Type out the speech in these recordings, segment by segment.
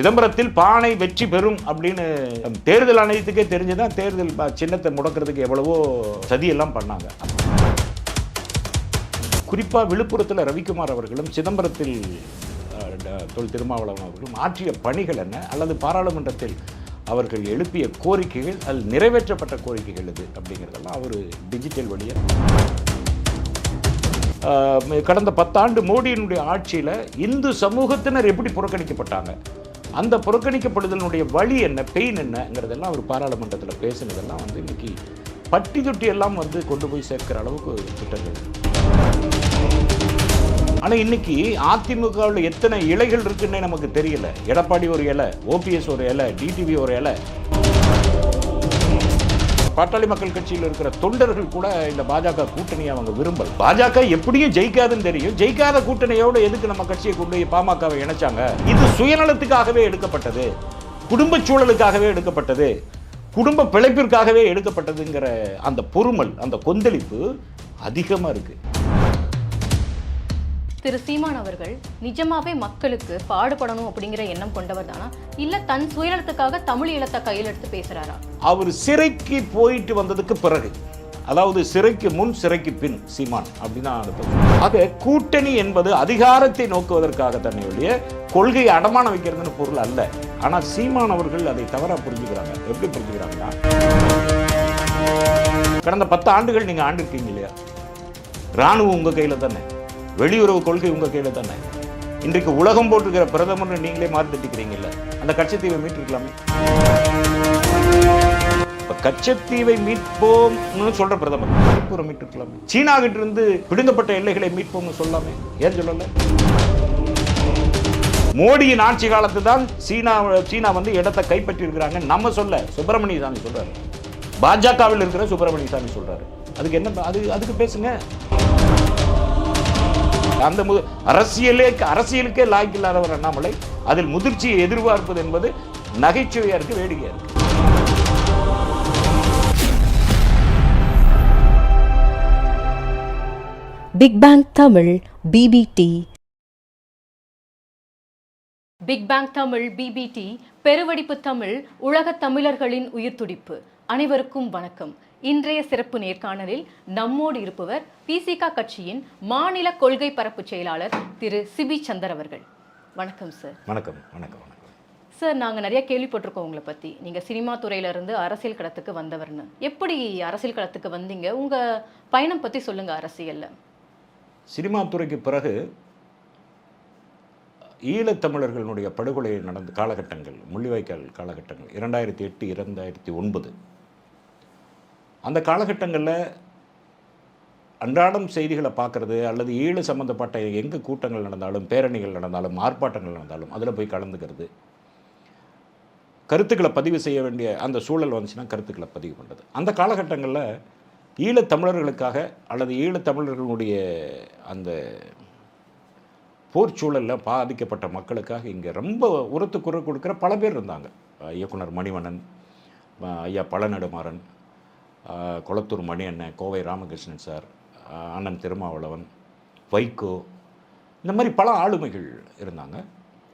சிதம்பரத்தில் பானை வெற்றி பெறும் அப்படின்னு தேர்தல் ஆணையத்துக்கே தெரிஞ்சுதான் தேர்தல் சின்னத்தை முடக்கிறதுக்கு எவ்வளவோ சதியெல்லாம் பண்ணாங்க. குறிப்பாக விழுப்புரத்தில் ரவிக்குமார் அவர்களும் சிதம்பரத்தில் அஹ், தொல் திருமாவளவன் அவர்களும் ஆற்றிய பணிகள் என்ன? அல்லது பாராளுமன்றத்தில் அவர்கள் எழுப்பிய கோரிக்கைகள் அது நிறைவேற்றப்பட்ட கோரிக்கைகள் இது அப்படிங்கிறதெல்லாம் அவர் டிஜிட்டல் வழியாக கடந்த பத்தாண்டு மோடியினுடைய ஆட்சியில் இந்து சமூகத்தினர் எப்படி புறக்கணிக்கப்பட்டாங்க? அந்த புறக்கணிக்கப்படுதலினுடைய வழி என்ன பெயின் என்னங்கிறதெல்லாம் அவர் பாராளுமன்றத்தில் பேசினதெல்லாம் வந்து இன்னைக்கு பட்டி தொட்டி எல்லாம் வந்து கொண்டு போய் சேர்க்கிற அளவுக்கு திட்டங்கள். ஆனால் இன்னைக்கு அதிமுகவில் எத்தனை இலைகள் இருக்குன்னே நமக்கு தெரியல. எடப்பாடி ஒரு இலை ஓபிஎஸ் ஒரு இலை டிடிவி ஒரு இலை பாட்டாளி மக்கள் கட்சியில் இருக்கிற தொண்டர்கள் கூட இந்த பாஜக கூட்டணியை அவங்க விரும்பல. பாஜக எப்படியும் ஜெயிக்காதுன்னு தெரியும். ஜெயிக்காத கூட்டணியோடு எதுக்கு நம்ம கட்சியை கொண்டு போய் பாமகவை இணைச்சாங்க? இது சுயநலத்துக்காகவே எடுக்கப்பட்டது. குடும்ப சூழலுக்காகவே எடுக்கப்பட்டது. குடும்ப பிழைப்பிற்காகவே எடுக்கப்பட்டதுங்கிற அந்த பொறுமல் அந்த கொந்தளிப்பு அதிகமாக இருக்குது திரு சீமான் அவர்கள் நிஜமாவே மக்களுக்கு பாடுபடணும் அப்படிங்கிற எண்ணம் கொண்டவர் தானா இல்ல தன் சுயநலத்துக்காக தமிழ் ஈழத்தை கையில் எடுத்து பேசுறாரா? அவர் சிறைக்கு போயிட்டு வந்ததுக்கு பிறகு அதாவது சிறைக்கு முன் சிறைக்கு பின் சீமான் அப்படின்னா ஆக கூட்டணி என்பது அதிகாரத்தை நோக்குவதற்காக தன்னை ஒழிய கொள்கை அடமானம் வைக்கிறதுன்னு பொருள் அல்ல. ஆனால் சீமான் அவர்கள் அதை தவறா புரிஞ்சுக்கிறாங்க. எப்படி புரிஞ்சுக்கிறாங்கன்னா கடந்த பத்து ஆண்டுகள் நீங்க ஆண்டிருக்கீங்க இல்லையா? ராணுவம் உங்க கையில் தானே? வெளியுறவு கொள்கை உங்கள் கையில் தானே? இன்றைக்கு உலகம் போட்டிருக்கிற பிரதமர்னு நீங்களே மாற்றி திட்டிக்கிறீங்கல்ல அந்த கட்சத்தீவை மீட்டிருக்கலாமே? இப்போ கச்சத்தீவை மீட்போம்னு சொல்ற பிரதமர் மணிப்பூரை மீட்டிருக்கலாமே? சீனா கிட்ட இருந்து பிடுங்கப்பட்ட எல்லைகளை மீட்போம்னு சொல்லாமே? ஏன் சொல்லல? மோடியின் ஆட்சி காலத்து தான் சீனா சீனா வந்து இடத்தை கைப்பற்றி இருக்கிறாங்க நம்ம சொல்ல சுப்பிரமணிய சாமி சொல்றாரு. பாஜகவில் இருக்கிற சுப்பிரமணிய சாமி சொல்றாரு. அதுக்கு என்ன அது அதுக்கு பேசுங்க. அந்த மு அரசியலே அரசியலுக்கே லாய்க்கு இல்லாதவர் அண்ணாமலை. அதில் முதிர்ச்சியை எதிர்பார்ப்பது என்பது நகைச்சுவையா இருக்கு வேடிக்கையா இருக்கு. Big bang Tamil BBT big bang Tamil BBT பெருவெடிப்பு Tamil உலகத் தமிழர்களின் உயிர்த்துடிப்பு. அனைவருக்கும் வணக்கம். இன்றைய சிறப்பு நேர்காணலில் நம்மோடு இருப்பவர் பிசிகா கட்சியின் மாநில கொள்கை பரப்பு செயலாளர் திரு சிபி சந்தர் அவர்கள். வணக்கம் சார் வணக்கம் வணக்கம் வணக்கம். சார் நாங்கள் நிறைய கேள்விப்பட்டிருக்கோம் உங்களை பற்றி நீங்கள் சினிமா துறையிலேருந்து அரசியல் களத்துக்கு வந்தவர்னு. எப்படி அரசியல் களத்துக்கு வந்தீங்க? உங்கள் பயணம் பற்றி சொல்லுங்கள் அரசியலில். சினிமா துறைக்கு பிறகு ஈழத்தமிழர்களுடைய படுகொலை நடந்த காலகட்டங்கள் முள்ளிவாய்க்கால் காலகட்டங்கள் இரண்டாயிரத்தி எட்டு இரண்டாயிரத்தி ஒன்பது அந்த காலகட்டங்களில் அன்றாடம் செய்திகளை பார்க்குறது அல்லது ஈழ சம்மந்தப்பட்ட எங்கே கூட்டங்கள் நடந்தாலும் பேரணிகள் நடந்தாலும் ஆர்ப்பாட்டங்கள் நடந்தாலும் அதில் போய் கலந்துக்கிறது. கருத்துக்களை பதிவு செய்ய வேண்டிய அந்த சூழல் வந்துச்சுன்னா கருத்துக்களை பதிவு பண்ணுறது அந்த காலகட்டங்களில் ஈழத்தமிழர்களுக்காக அல்லது ஈழத்தமிழர்களுடைய அந்த போர் சூழலில் பாதிக்கப்பட்ட மக்களுக்காக இங்கே ரொம்ப உரத்து குரல் கொடுக்குற பல பேர் இருந்தாங்க. இயக்குனர் மணிவண்ணன் ஐயா பழநெடுமாறன் குளத்தூர் மணி அண்ணன் கோவை ராமகிருஷ்ணன் சார் அண்ணன் திருமாவளவன் வைகோ இந்த மாதிரி பல ஆளுமைகள் இருந்தாங்க.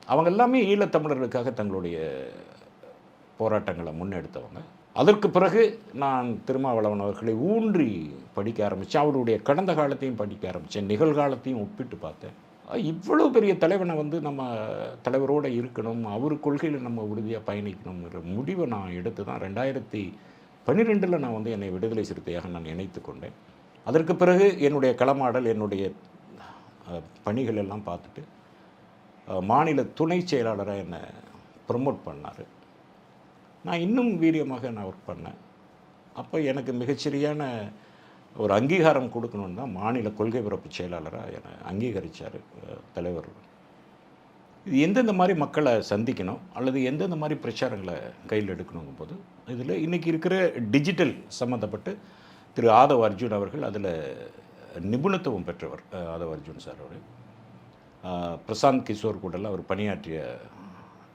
அவங்க எல்லாமே ஈழத்தமிழர்களுக்காக தங்களுடைய போராட்டங்களை முன்னெடுத்தவங்க. அதற்கு பிறகு நான் திருமாவளவன் அவர்களை ஊன்றி படிக்க ஆரம்பித்தேன் அவருடைய கடந்த காலத்தையும் படிக்க ஆரம்பித்தேன் நிகழ்காலத்தையும் ஒப்பிட்டு பார்த்தேன். இவ்வளோ பெரிய தலைவனை வந்து நம்ம தலைவரோடு இருக்கணும். அவர் கொள்கையில் நம்ம உறுதியாக பயணிக்கணுங்கிற முடிவை நான் எடுத்து தான் ரெண்டாயிரத்தி பன்னிரெண்டில் நான் வந்து என்னை விடுதலை சிறுத்தையாக நான் இணைத்து கொண்டேன். அதற்கு பிறகு என்னுடைய களமாடல் என்னுடைய பணிகள் எல்லாம் பார்த்துட்டு மாநில துணை செயலாளராக என்னை ப்ரமோட் பண்ணார். நான் இன்னும் வீரியமாக நான் ஒர்க் பண்ணேன். அப்போ எனக்கு மிகச்சரியான ஒரு அங்கீகாரம் கொடுக்கணுன்னு தான் மாநில கொள்கை பிறப்பு செயலாளராக என்னை அங்கீகரித்தார் தலைவர். இது எந்தெந்த மாதிரி மக்களை சந்திக்கணும்? அல்லது எந்தெந்த மாதிரி பிரச்சாரங்களை கையில் எடுக்கணுங்கும் போது இதில் இன்றைக்கி இருக்கிற டிஜிட்டல் சம்மந்தப்பட்டு திரு ஆதவ் அர்ஜுன் அவர்கள் அதில் நிபுணத்துவம் பெற்றவர் ஆதவ் அர்ஜுன் சார் அவர். பிரசாந்த் கிஷோர் கூடலாம் அவர் பணியாற்றிய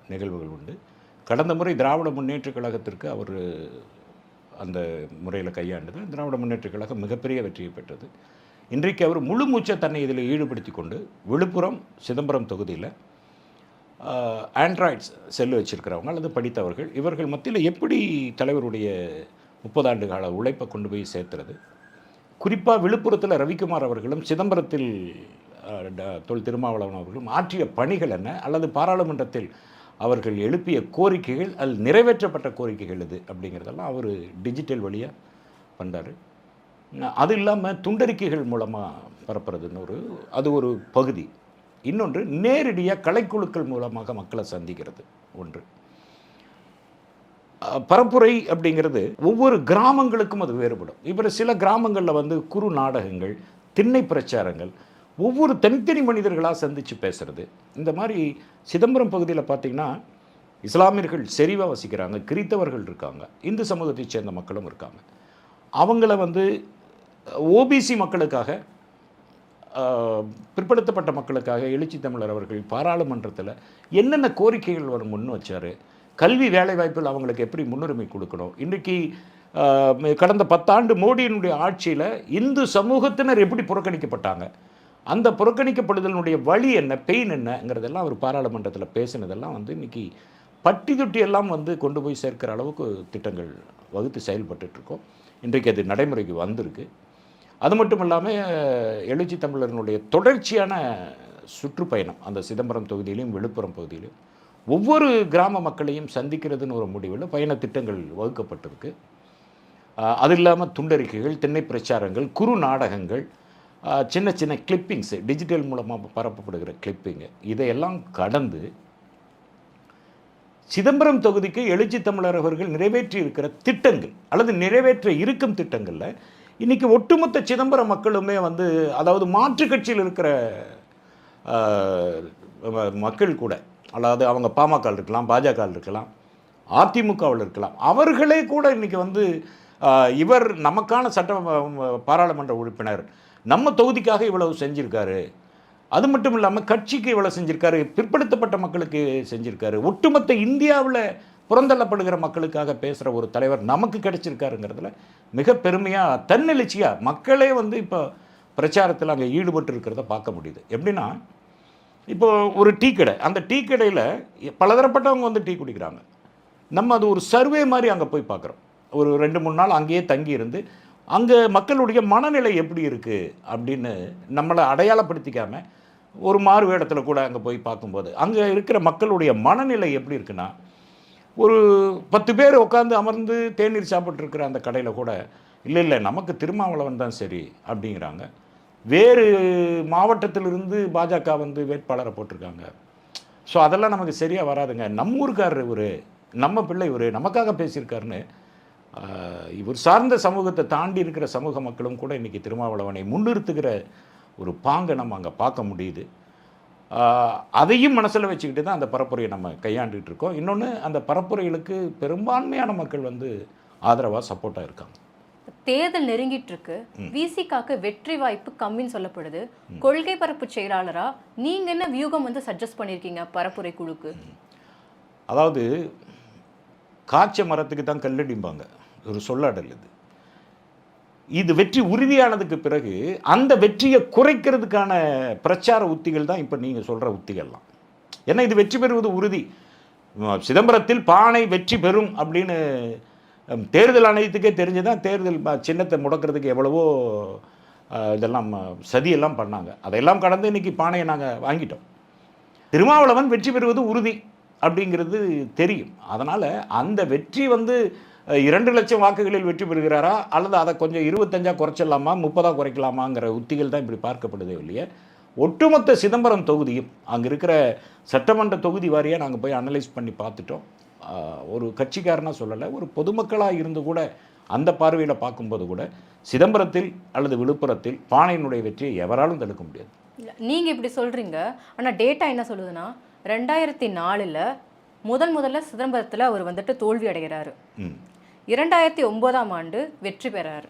நிகழ்வுகள் உண்டு. கடந்த முறை திராவிட முன்னேற்றக் கழகத்திற்கு அவர் அந்த முறையில் கையாண்டது. திராவிட முன்னேற்றக் கழகம் மிகப்பெரிய வெற்றியை பெற்றது. இன்றைக்கு அவர் முழு மூச்சை தன்னை இதில் ஈடுபடுத்தி கொண்டு விழுப்புரம் சிதம்பரம் தொகுதியில் ஆண்ட்ராய்ட்ஸ் செல்லு வச்சுருக்கிறவங்க அல்லது படித்தவர்கள் இவர்கள் மத்தியில் எப்படி தலைவருடைய முப்பதாண்டு கால உழைப்பை கொண்டு போய் சேர்த்துறது? குறிப்பாக விழுப்புரத்தில் ரவிக்குமார் அவர்களும் சிதம்பரத்தில் தொல் திருமாவளவன் அவர்களும் ஆற்றிய பணிகள் என்ன? அல்லது பாராளுமன்றத்தில் அவர்கள் எழுப்பிய கோரிக்கைகள் அது நிறைவேற்றப்பட்ட கோரிக்கைகள் இது அப்படிங்கிறதெல்லாம் அவர் டிஜிட்டல் வழியாக பண்ணார். அது இல்லாமல் துண்டறிக்கைகள் மூலமாக பரப்புறதுன்னு ஒரு அது ஒரு பகுதி. இன்னொன்று நேரடியாக கலைக்குழுக்கள் மூலமாக மக்களை சந்திக்கிறது. ஒன்று. பரப்புரை அப்படிங்கிறது ஒவ்வொரு கிராமங்களுக்கும் அது வேறுபடும். இப்போ சில கிராமங்களில் வந்து குறு நாடகங்கள் திண்ணை பிரச்சாரங்கள் ஒவ்வொரு தனித்தனி மனிதர்களாக சந்தித்து பேசுகிறது இந்த மாதிரி சிதம்பரம் பகுதியில் பார்த்தீங்கன்னா இஸ்லாமியர்கள் செறிவாக வசிக்கிறாங்க கிறித்தவர்கள் இருக்காங்க இந்து சமூகத்தைச் சேர்ந்த மக்களும் இருக்காங்க. அவங்கள வந்து ஓபிசி மக்களுக்காக பிற்படுத்தப்பட்ட மக்களுக்காக எழுச்சி தமிழர் அவர்கள் பாராளுமன்றத்தில் என்னென்ன கோரிக்கைகள் வரும் முன் வச்சார்? கல்வி வேலைவாய்ப்பில் அவங்களுக்கு எப்படி முன்னுரிமை கொடுக்கணும்? இன்றைக்கி கடந்த பத்தாண்டு மோடியினுடைய ஆட்சியில் இந்து சமூகத்தினர் எப்படி புறக்கணிக்கப்பட்டாங்க? அந்த புறக்கணிக்கப்படுதலினுடைய வழி என்ன பெயின் என்னங்கிறதெல்லாம் அவர் பாராளுமன்றத்தில் பேசினதெல்லாம் வந்து இன்றைக்கி பட்டி தொட்டி எல்லாம் வந்து கொண்டு போய் சேர்க்கிற அளவுக்கு திட்டங்கள் வகுத்து செயல்பட்டுருக்கோம் இன்றைக்கு அது நடைமுறைக்கு வந்திருக்கு. அது மட்டும் இல்லாமல் எழுச்சி தமிழர்களுடைய தொடர்ச்சியான சுற்றுப்பயணம் அந்த சிதம்பரம் தொகுதியிலையும் விழுப்புரம் பகுதியிலையும் ஒவ்வொரு கிராம மக்களையும் சந்திக்கிறதுன்னு ஒரு முடிவில் பயண திட்டங்கள் வகுக்கப்பட்டிருக்கு. அது இல்லாமல் துண்டறிக்கைகள் திண்ணை பிரச்சாரங்கள் குறு நாடகங்கள் சின்ன சின்ன கிளிப்பிங்ஸு டிஜிட்டல் மூலமாக பரப்பப்படுகிற கிளிப்பிங்கு இதையெல்லாம் கடந்து சிதம்பரம் தொகுதிக்கு எழுச்சி தமிழர் அவர்கள் நிறைவேற்றி இருக்கிற திட்டங்கள் அல்லது நிறைவேற்ற இருக்கும் திட்டங்களில் இன்றைக்கி ஒட்டுமொத்த சிதம்பரம் மக்களுமே வந்து அதாவது மாற்று கட்சியில் இருக்கிற மக்கள் கூட அதாவது அவங்க பாமக இருக்கலாம் பாஜக இருக்கலாம் அதிமுகவில் இருக்கலாம் அவர்களே கூட இன்றைக்கி வந்து இவர் நமக்கான சட்ட பாராளுமன்ற உறுப்பினர் நம்ம தொகுதிக்காக இவ்வளவு செஞ்சுருக்காரு. அது மட்டும் இல்லாமல் கட்சிக்கு இவ்வளோ செஞ்சுருக்காரு பிற்படுத்தப்பட்ட மக்களுக்கு செஞ்சுருக்காரு. ஒட்டுமொத்த இந்தியாவில் புறந்தள்ளப்படுகிற மக்களுக்காக பேசுகிற ஒரு தலைவர் நமக்கு கிடைச்சிருக்காருங்கிறதுல மிக பெருமையாக தன்னெழுச்சியாக மக்களே வந்து இப்போ பிரச்சாரத்தில் அங்கே ஈடுபட்டு இருக்கிறத பார்க்க முடியுது. எப்படின்னா இப்போ ஒரு டீ கடை அந்த டீ கடையில் பலதரப்பட்டவங்க வந்து டீ குடிக்கிறாங்க. நம்ம அது ஒரு சர்வே மாதிரி அங்கே போய் பார்க்குறோம். ஒரு ரெண்டு மூணு நாள் அங்கேயே தங்கி இருந்து அங்கே மக்களுடைய மனநிலை எப்படி இருக்குது அப்படின்னு நம்மளை அடையாளப்படுத்திக்காமல் ஒரு மாறு வேடத்தில் கூட அங்கே போய் பார்க்கும்போது அங்கே இருக்கிற மக்களுடைய மனநிலை எப்படி இருக்குன்னா ஒரு பத்து பேர் உட்காந்து அமர்ந்து தேநீர் சாப்பிட்ருக்கிற அந்த கடையில் கூட இல்லை இல்லை நமக்கு திருமாவளவன் தான் சரி அப்படிங்கிறாங்க. வேறு மாவட்டத்திலிருந்து பாஜக வந்து வேட்பாளரை போட்டிருக்காங்க. ஸோ அதெல்லாம் நமக்கு சரியாக வராதுங்க. நம்ம ஊருக்காரர் இவர் நம்ம பிள்ளை இவர் நமக்காக பேசியிருக்காருன்னு இவர் சார்ந்த சமூகத்தை தாண்டி இருக்கிற சமூக மக்களும் கூட இன்றைக்கி திருமாவளவனை முன்னிறுத்துகிற ஒரு பாங்கை நம்ம அங்கே பார்க்க முடியுது. அதையும் மனசில் வச்சுக்கிட்டு தான் அந்த பரப்புரையை நம்ம கையாண்டுட்டு இருக்கோம். இன்னொன்று அந்த பரப்புரைகளுக்கு பெரும்பான்மையான மக்கள் வந்து ஆதரவாக சப்போர்ட்டாக இருக்காங்க தேர்தல் நெருங்கிட்டு இருக்கு. விசிகாக்கு வெற்றி வாய்ப்பு கம்மின்னு சொல்லப்படுது. கொள்கை பரப்பு செயலாளரா நீங்க என்ன வியூகம் வந்து சஜஸ்ட் பண்ணிருக்கீங்க பரப்புரை குழுக்கு? அதாவது காய்ச்ச மரத்துக்கு தான் கல்லடிம்பாங்க. ஒரு சொல்லாடல் இது. இது வெற்றி உறுதியானதுக்கு பிறகு அந்த வெற்றியை குறைக்கிறதுக்கான பிரச்சார உத்திகள் தான் இப்போ நீங்கள் சொல்கிற உத்திகள்லாம். ஏன்னா இது வெற்றி பெறுவது உறுதி. சிதம்பரத்தில் பானை வெற்றி பெறும் அப்படின்னு தேர்தல் ஆணையத்துக்கே தெரிஞ்சு தான் தேர்தல் சின்னத்தை முடக்கிறதுக்கு எவ்வளவோ இதெல்லாம் சதியெல்லாம் பண்ணாங்க. அதையெல்லாம் கடந்து இன்னைக்கு பானையை நாங்கள் வாங்கிட்டோம். திருமாவளவன் வெற்றி பெறுவது உறுதி அப்படிங்கிறது தெரியும். அதனால் அந்த வெற்றி வந்து இரண்டு லட்சம் வாக்குகளில் வெற்றி பெறுகிறாரா? அல்லது அதை கொஞ்சம் இருபத்தஞ்சா குறைச்சிடலாமா? முப்பதா குறைக்கலாமாங்கிற உத்திகள் தான் இப்படி பார்க்கப்படுதே இல்லையே? ஒட்டுமொத்த சிதம்பரம் தொகுதியும் அங்கே இருக்கிற சட்டமன்ற தொகுதி வாரியாக நாங்கள் போய் அனலைஸ் பண்ணி பார்த்துட்டோம். ஒரு கட்சிக்காரனாக சொல்லலை ஒரு பொதுமக்களாக இருந்து கூட அந்த பார்வையில் பார்க்கும்போது கூட சிதம்பரத்தில் அல்லது விழுப்புரத்தில் பானையினுடைய வெற்றியை எவராலும் தடுக்க முடியாது. இல்ல, நீங்க இப்படி சொல்றீங்க. ஆனா டேட்டா என்ன சொல்லுதுன்னா ரெண்டாயிரத்தி நாலுல முதல் முதல்ல சிதம்பரத்துல அவர் வந்துட்டு தோல்வி அடைகிறாரு. இரண்டாயிரத்தி ஒன்பதாம் ஆண்டு வெற்றி பெறாரு.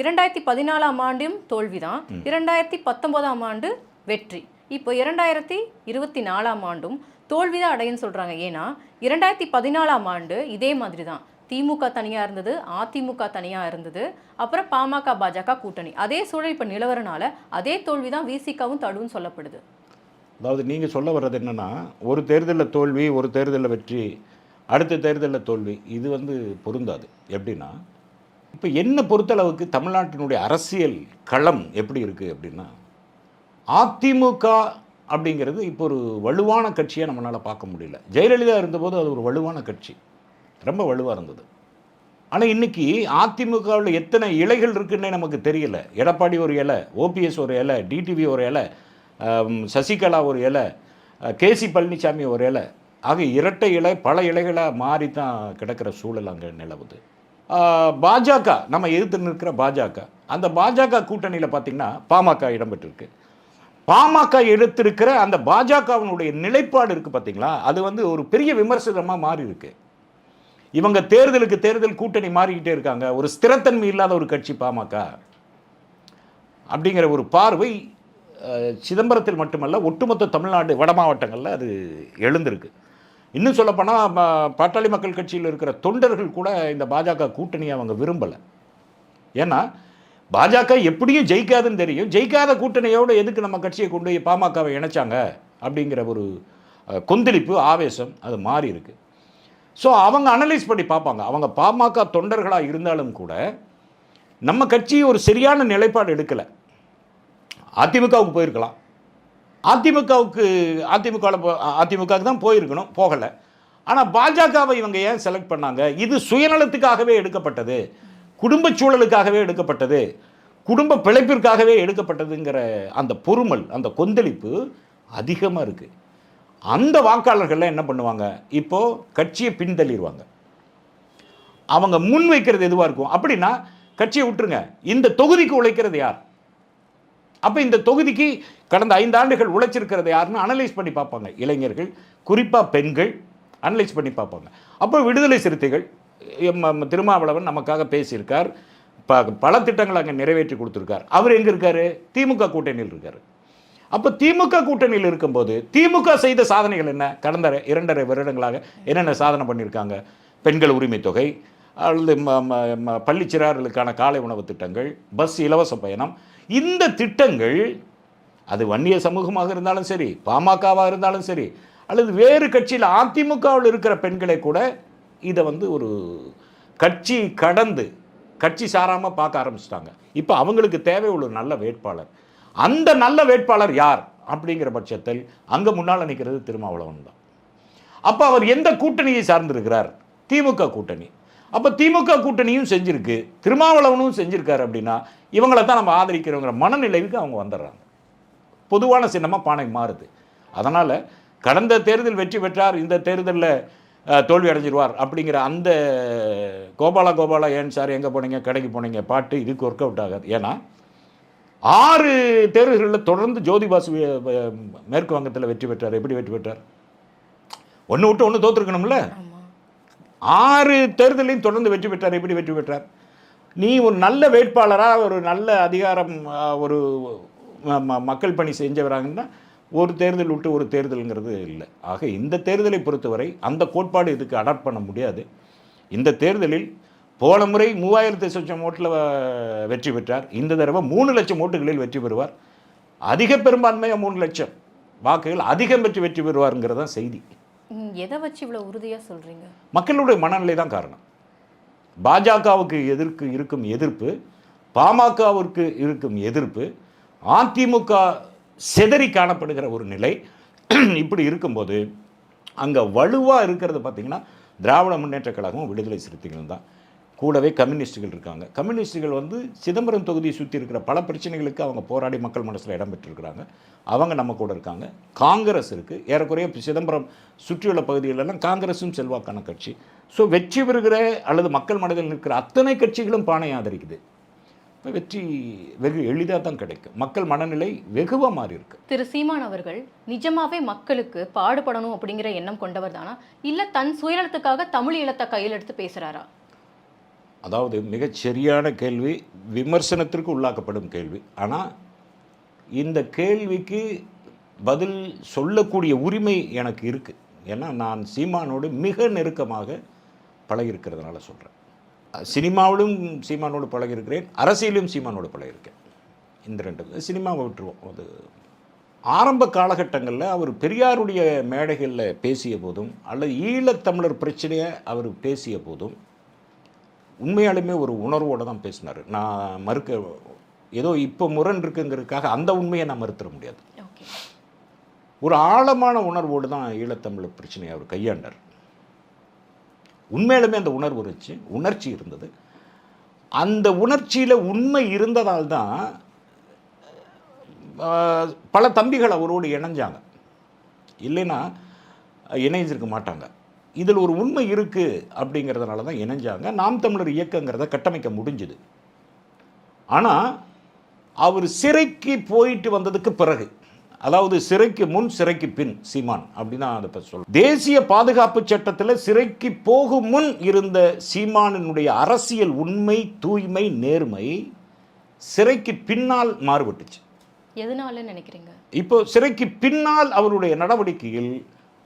இரண்டாயிரத்தி பதினாலாம் ஆண்டும் தோல்விதான். இரண்டாயிரத்தி பத்தொன்பதாம் ஆண்டு வெற்றி. இப்போ இரண்டாயிரத்தி இருபத்தி நாலாம் ஆண்டும் தோல்விதான் அடையுன்னு சொல்றாங்க. ஏன்னா இரண்டாயிரத்தி பதினாலாம் ஆண்டு இதே மாதிரி தான் திமுக தனியா இருந்தது அதிமுக தனியா இருந்தது அப்புறம் பாமக பாஜக கூட்டணி. அதே சூழல் இப்போ நிலவரனால அதே தோல்விதான் விசிகாவும் தடுன்னு சொல்லப்படுது. அதாவது நீங்கள் சொல்ல வர்றது என்னென்னா ஒரு தேர்தலில் தோல்வி ஒரு தேர்தலில் வெற்றி அடுத்த தேர்தலில் தோல்வி இது வந்து பொருந்தாது. எப்படின்னா இப்போ என்ன பொறுத்தளவுக்கு தமிழ்நாட்டினுடைய அரசியல் களம் எப்படி இருக்குது அப்படின்னா அதிமுக அப்படிங்கிறது இப்போ ஒரு வலுவான கட்சியை நம்மளால் பார்க்க முடியல. ஜெயலலிதா இருந்தபோது அது ஒரு வலுவான கட்சி. ரொம்ப வலுவாக இருந்தது. ஆனால் இன்னைக்கு அதிமுகவில் எத்தனை இலைகள் இருக்குன்னே நமக்கு தெரியல. எடப்பாடி ஒரு இலை ஓபிஎஸ் ஒரு இலை டிடிவி ஒரு இலை சசிகலா ஒரு இலை கேசி பழனிசாமி ஒரு இலை ஆக இரட்டை இலை பல இலைகளாக மாறி தான் கிடக்கிற சூழல் அங்கே நிலவுது. பாஜக நம்ம எதிர்த்து நிற்கிற பாஜக அந்த பாஜக கூட்டணியில் பார்த்திங்கன்னா பாமக இடம்பெற்றிருக்கு. பாமக எடுத்திருக்கிற அந்த பாஜகவினுடைய நிலைப்பாடு இருக்குது பார்த்திங்களா அது வந்து ஒரு பெரிய விமர்சனமாக மாறி இருக்கு இவங்க தேர்தலுக்கு தேர்தல் கூட்டணி மாறிக்கிட்டே இருக்காங்க. ஒரு ஸ்திரத்தன்மை இல்லாத ஒரு கட்சி பாமக. அப்படிங்கிற ஒரு பார்வை சிதம்பரத்தில் மட்டுமல்ல ஒட்டுமொத்த தமிழ்நாடு வட மாவட்டங்களில் அது எழுந்திருக்கு. இன்னும் சொல்லப்போனால் பாட்டாளி மக்கள் கட்சியில் இருக்கிற தொண்டர்கள் கூட இந்த பாஜக கூட்டணியை அவங்க விரும்பலை. ஏன்னா பாஜக எப்படியும் ஜெயிக்காதுன்னு தெரியும். ஜெயிக்காத கூட்டணியோடு எதுக்கு நம்ம கட்சியை கொண்டு போய் பாமகவை இணைச்சாங்க? அப்படிங்கிற ஒரு கொந்தளிப்பு ஆவேசம் அது மாறி இருக்கு. ஸோ அவங்க அனலைஸ் பண்ணி பார்ப்பாங்க. அவங்க பாமக தொண்டர்களாக இருந்தாலும் கூட நம்ம கட்சி ஒரு சரியான நிலைப்பாடு எடுக்கலை. அதிமுகவுக்கு போயிருக்கலாம். அதிமுகவுக்கு அதிமுக அதிமுகவுக்கு தான் போயிருக்கணும் போகலை. ஆனால் பாஜகவை இவங்க ஏன் செலக்ட் பண்ணாங்க? இது சுயநலத்துக்காகவே எடுக்கப்பட்டது. குடும்ப சூழலுக்காகவே எடுக்கப்பட்டது. குடும்ப பிழைப்பிற்காகவே எடுக்கப்பட்டதுங்கிற அந்த பொறுமல் அந்த கொந்தளிப்பு அதிகமாக இருக்குது அந்த வாக்காளர்கள்லாம் என்ன பண்ணுவாங்க? இப்போது கட்சியை பின்தள்ளிடுவாங்க அவங்க முன் வைக்கிறது எதுவாக இருக்கும்? அப்படின்னா கட்சியை விட்டுருங்க. இந்த தொகுதிக்கு உழைக்கிறது யார்? அப்போ இந்த தொகுதிக்கு கடந்த ஐந்து ஆண்டுகள் உழைச்சிருக்கிறது யாருன்னு அனலைஸ் பண்ணி பார்ப்பாங்க. இளைஞர்கள் குறிப்பாக பெண்கள் அனலைஸ் பண்ணி பார்ப்பாங்க. அப்போ விடுதலை சிறுத்தைகள் திருமாவளவன் நமக்காக பேசியிருக்கார். ப பல திட்டங்கள் அங்கே நிறைவேற்றி கொடுத்துருக்கார். அவர் எங்கே இருக்கார்? திமுக கூட்டணியில் இருக்கார். அப்போ திமுக கூட்டணியில் இருக்கும்போது திமுக செய்த சாதனைகள் என்ன? கடந்த இரண்டரை வருடங்களாக என்னென்ன சாதனை பண்ணியிருக்காங்க? பெண்கள் உரிமை தொகை அல்லது ம ம- ம- பள்ளிச் சிறார்களுக்கான காலை உணவு திட்டங்கள் பஸ் இலவச பயணம் இந்த திட்டங்கள் அது வன்னிய சமூகமாக இருந்தாலும் சரி பாமகவாக இருந்தாலும் சரி அல்லது வேறு கட்சியில் அதிமுகவில் இருக்கிற பெண்களை கூட இதை வந்து ஒரு கட்சி கடந்து கட்சி சாராமல் பார்க்க ஆரம்பிச்சிட்டாங்க. இப்போ அவங்களுக்கு தேவை ஒரு நல்ல வேட்பாளர். அந்த நல்ல வேட்பாளர் யார் அப்படிங்கிற பட்சத்தில் அங்கே முன்னால் நிற்கிறது திருமாவளவன் தான். அப்போ அவர் எந்த கூட்டணியை சார்ந்திருக்கிறார்? திமுக கூட்டணி. அப்போ திமுக கூட்டணியும் செஞ்சுருக்கு திருமாவளவனும் செஞ்சுருக்காரு அப்படின்னா இவங்களை தான் நம்ம ஆதரிக்கிறோங்கிற மனநிலைக்கு அவங்க வந்துடுறாங்க. பொதுவான சின்னமாக பானை மாறுது. அதனால் கடந்த தேர்தல் வெற்றி பெற்றார் இந்த தேர்தலில் தோல்வி அடைஞ்சிருவார் அப்படிங்கிற அந்த கோபாலா கோபாலா ஏன் சார் எங்கே போனீங்க கடைக்கு போனீங்க பாட்டு இதுக்கு ஒர்க் அவுட் ஆகாது. ஏன்னா ஆறு தேர்தல்களில் தொடர்ந்து ஜோதிபாசு மேற்கு வங்கத்தில் வெற்றி பெற்றார். எப்படி வெற்றி பெற்றார்? ஒன்று விட்டு ஒன்று தோற்றுருக்கணும்ல ஆறு தேர்தலையும் தொடர்ந்து வெற்றி பெற்றார். எப்படி வெற்றி பெற்றார்? நீ ஒரு நல்ல வேட்பாளராக ஒரு நல்ல அதிகாரம் ஒரு ம- மக்கள் பணி செஞ்சவராங்கன்னா ஒரு தேர்தல் விட்டு ஒரு தேர்தலுங்கிறது இல்லை. ஆக இந்த தேர்தலை பொறுத்தவரை அந்த கோட்பாடு இதுக்கு அடாப்ட் பண்ண முடியாது. இந்த தேர்தலில் போன முறை மூவாயிரத்து லட்சம் ஓட்டில் வெற்றி பெற்றார். இந்த தடவை மூணு லட்சம் ஓட்டுகளில் வெற்றி பெறுவார். அதிக பெரும்பான்மையாக மூணு லட்சம். வாக்குகள் அதிகம் பெற்று வெற்றி பெறுவாருங்கிறது தான் செய்தி. எதை வச்சு இவ்வளோ உறுதியாக சொல்கிறீங்க மக்களுடைய மனநிலை தான் காரணம். பாஜகவுக்கு எதிர்க்கு இருக்கும் எதிர்ப்பு பாமகவிற்கு இருக்கும் எதிர்ப்பு அதிமுக சிதறி காணப்படுகிற ஒரு நிலை. இப்படி இருக்கும்போது அங்கே வலுவாக இருக்கிறது பார்த்தீங்கன்னா திராவிட முன்னேற்றக் கழகம் விடுதலை சிறுத்தைகள் தான். கூடவே கம்யூனிஸ்டுகள் இருக்காங்க. கம்யூனிஸ்டுகள் வந்து சிதம்பரம் தொகுதியை சுற்றி இருக்கிற பல பிரச்சனைகளுக்கு அவங்க போராடி மக்கள் மனசில் இடம் பெற்றிருக்கிறாங்க. அவங்க நம்ம கூட இருக்காங்க. காங்கிரஸ் இருக்குது ஏறக்குறைய சிதம்பரம் சுற்றியுள்ள பகுதிகளெல்லாம் காங்கிரஸும் செல்வாக்கான கட்சி. ஸோ வெற்றி பெறுகிற அல்லது மக்கள் மனதில் நிற்கிற அத்தனை கட்சிகளும் பானை ஆதரிக்குது. இப்போ வெற்றி வெகு எளிதாக தான் கிடைக்கும். மக்கள் மனநிலை வெகுவாக மாறி இருக்கு. திரு சீமான் அவர்கள் நிஜமாவே மக்களுக்கு பாடுபடணும் அப்படிங்கிற எண்ணம் கொண்டவர் தானா? இல்லை தன் சுயநலத்துக்காக தமிழ் ஈழத்தை கையில் எடுத்து பேசுகிறாரா அதாவது மிகச்சரியான கேள்வி விமர்சனத்திற்கு உள்ளாக்கப்படும் கேள்வி. ஆனால் இந்த கேள்விக்கு பதில் சொல்லக்கூடிய உரிமை எனக்கு இருக்குது ஏன்னா நான் சீமானோடு மிக நெருக்கமாக பழகியிருக்கிறதுனால சொல்கிறேன் சினிமாவிலும் சீமானோடு பழகியிருக்கிறேன் அரசியலும் சீமானோடு பழகியிருக்கேன். இந்த ரெண்டு சினிமாவை விட்டுருவோம். அது ஆரம்ப காலகட்டங்களில் அவர் பெரியாருடைய மேடைகளில் பேசிய போதும் அல்லது ஈழத்தமிழர் பிரச்சனையை அவர் பேசிய போதும் உண்மையாலுமே ஒரு உணர்வோடு தான் பேசினார். நான் மறுக்க ஏதோ இப்போ முரண் இருக்குங்கிறதுக்காக அந்த உண்மையை நான் மறுத்துட முடியாது. ஒரு ஆழமான உணர்வோடு தான் ஈழத்தமிழர் பிரச்சனையை அவர் கையாண்டார். உண்மையிலுமே அந்த உணர்வு இருந்துச்சு உணர்ச்சி இருந்தது. அந்த உணர்ச்சியில் உண்மை இருந்ததால் தான் பல தம்பிகள் அவரோடு இணைஞ்சாங்க. இல்லைன்னா இணைஞ்சிருக்க மாட்டாங்க. இதில் ஒரு உண்மை இருக்குது அப்படிங்கிறதுனால தான் இணைஞ்சாங்க. நாம் தமிழர் இயக்கங்கிறத கட்டமைக்க முடிஞ்சுது. ஆனால் அவர் சிறைக்கு போயிட்டு வந்ததுக்கு பிறகு அதாவது சிறைக்கு முன் சிறைக்கு பின் சீமான் அப்படின்னு அதை பற்றி சொல்ல தேசிய பாதுகாப்பு சட்டத்தில் சிறைக்கு போகும் முன் இருந்த சீமானினுடைய அரசியல் உண்மை தூய்மை நேர்மை சிறைக்கு பின்னால் மாறுபட்டுச்சு. எதனால நினைக்கிறீங்க? இப்போ சிறைக்கு பின்னால் அவருடைய நடவடிக்கையில்